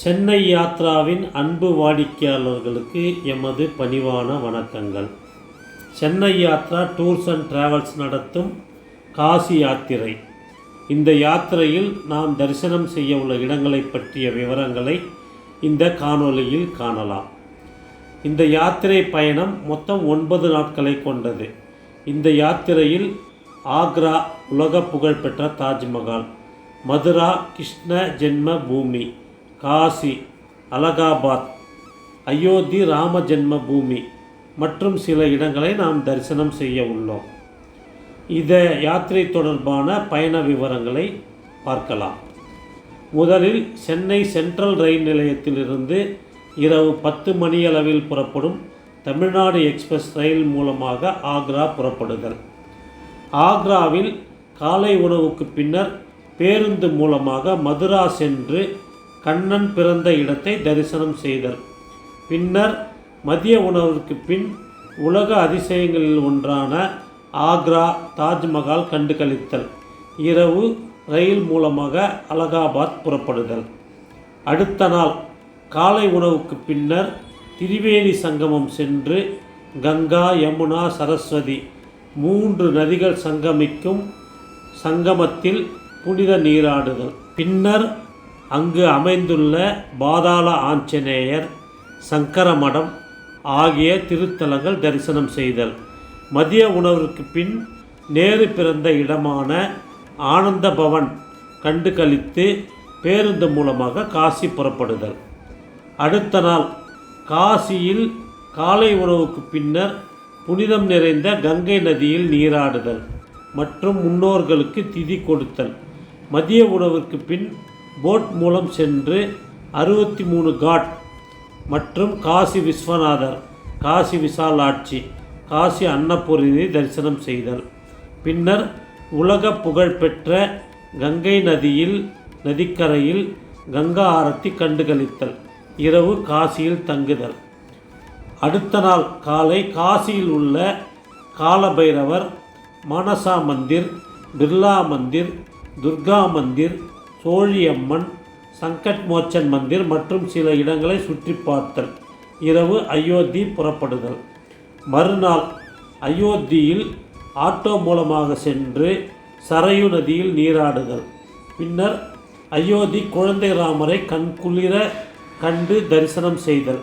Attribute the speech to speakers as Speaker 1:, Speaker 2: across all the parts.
Speaker 1: சென்னை யாத்ராவின் அன்பு வாடிக்கையாளர்களுக்கு எமது பணிவான வணக்கங்கள். Chennai Yatra tours and travels நடத்தும் காசி யாத்திரை. இந்த யாத்திரையில் நாம் தரிசனம் செய்ய உள்ள இடங்களை பற்றிய விவரங்களை இந்த காணொளியில் காணலாம். இந்த யாத்திரை பயணம் மொத்தம் ஒன்பது நாட்களை கொண்டது. இந்த யாத்திரையில் ஆக்ரா உலக புகழ்பெற்ற தாஜ்மஹால் மதுரா கிருஷ்ண ஜென்ம பூமி காசி அலகாபாத் அயோத்தி ராம ஜென்ம பூமி மற்றும் சில இடங்களை நாம் தரிசனம் செய்ய உள்ளோம். இத யாத்திரை தொடர்பான பயண விவரங்களை பார்க்கலாம். முதலில் சென்னை சென்ட்ரல் ரயில் நிலையத்திலிருந்து இரவு பத்து மணியளவில் புறப்படும் தமிழ்நாடு எக்ஸ்பிரஸ் ரயில் மூலமாக ஆக்ரா புறப்படுதல். ஆக்ராவில் காலை உணவுக்கு பின்னர் பேருந்து மூலமாக மதுரா சென்று கண்ணன் பிறந்த இடத்தை தரிசனம் செய்தல் பின்னர் மதிய உணவிற்கு பின் உலக அதிசயங்களில் ஒன்றான ஆக்ரா தாஜ்மஹால் கண்டு கழித்தல் இரவு ரயில் மூலமாக அலகாபாத் புறப்படுதல். அடுத்த நாள் காலை உணவுக்கு பின்னர் திரிவேணி சங்கமம் சென்று கங்கா யமுனா சரஸ்வதி மூன்று நதிகள் சங்கமிக்கும் சங்கமத்தில் புனித நீராடுதல். பின்னர் அங்கு அமைந்துள்ள பாதாள ஆஞ்சநேயர் சங்கரமடம் ஆகிய திருத்தலங்கள் தரிசனம் செய்தல். மதிய உணவிற்கு பின் நேரு பிறந்த இடமான ஆனந்த பவன் கண்டு கழித்து பேருந்து மூலமாக காசி புறப்படுதல். அடுத்த நாள் காசியில் காலை உணவுக்கு பின்னர் புனிதம் நிறைந்த கங்கை நதியில் நீராடுதல் மற்றும் முன்னோர்களுக்கு திதி கொடுத்தல். மதிய உணவிற்கு பின் போட் மூலம் சென்று அறுபத்தி மூணு காட் மற்றும் காசி விஸ்வநாதர் காசி விசாலாட்சி காசி அன்னபூரணி தரிசனம் செய்தல். பின்னர் உலக புகழ்பெற்ற கங்கை நதியில் நதிக்கரையில் கங்கா ஆரத்தி கண்டுகளித்தல். இரவு காசியில் தங்குதல். அடுத்த நாள் காலை காசியில் உள்ள காலபைரவர் மானசா மந்திர் பிர்லா மந்திர் துர்கா மந்திர் சோழியம்மன் சங்கட் மோச்சன் மந்திர் மற்றும் சில இடங்களை சுற்றி பார்த்தல். இரவு அயோத்தி புறப்படுதல். மறுநாள் அயோத்தியில் ஆட்டோ மூலமாக சென்று சரையு நதியில் நீராடுதல். பின்னர் அயோத்தி குழந்தை ராமரை கண்குளிர கண்டு தரிசனம் செய்தல்.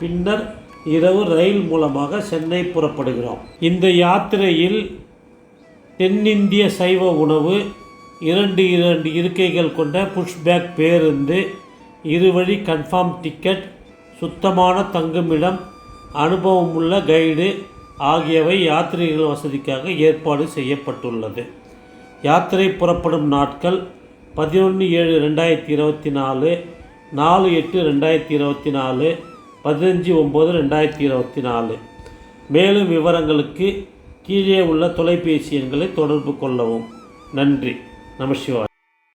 Speaker 1: பின்னர் இரவு ரயில் மூலமாக சென்னை புறப்படுகிறோம். இந்த யாத்திரையில் தென்னிந்திய சைவ உணவு இரண்டு இரண்டு இருக்கைகள் கொண்ட புஷ்பேக் பேருந்து இருவழி கன்ஃபார்ம் டிக்கெட் சுத்தமான தங்குமிடம் அனுபவமுள்ள கைடு ஆகியவை யாத்ரீகர்கள் வசதிக்காக ஏற்பாடு செய்யப்பட்டுள்ளது. யாத்திரை புறப்படும் நாட்கள் பதினொன்று ஏழு ரெண்டாயிரத்தி இருபத்தி நாலு நாலு எட்டு ரெண்டாயிரத்தி இருபத்தி நாலு பதினஞ்சு ஒம்பது ரெண்டாயிரத்தி இருபத்தி நாலு. மேலும் விவரங்களுக்கு கீழே உள்ள தொலைபேசி எண்களை தொடர்பு கொள்ளவும். நன்றி. நம சிவாய்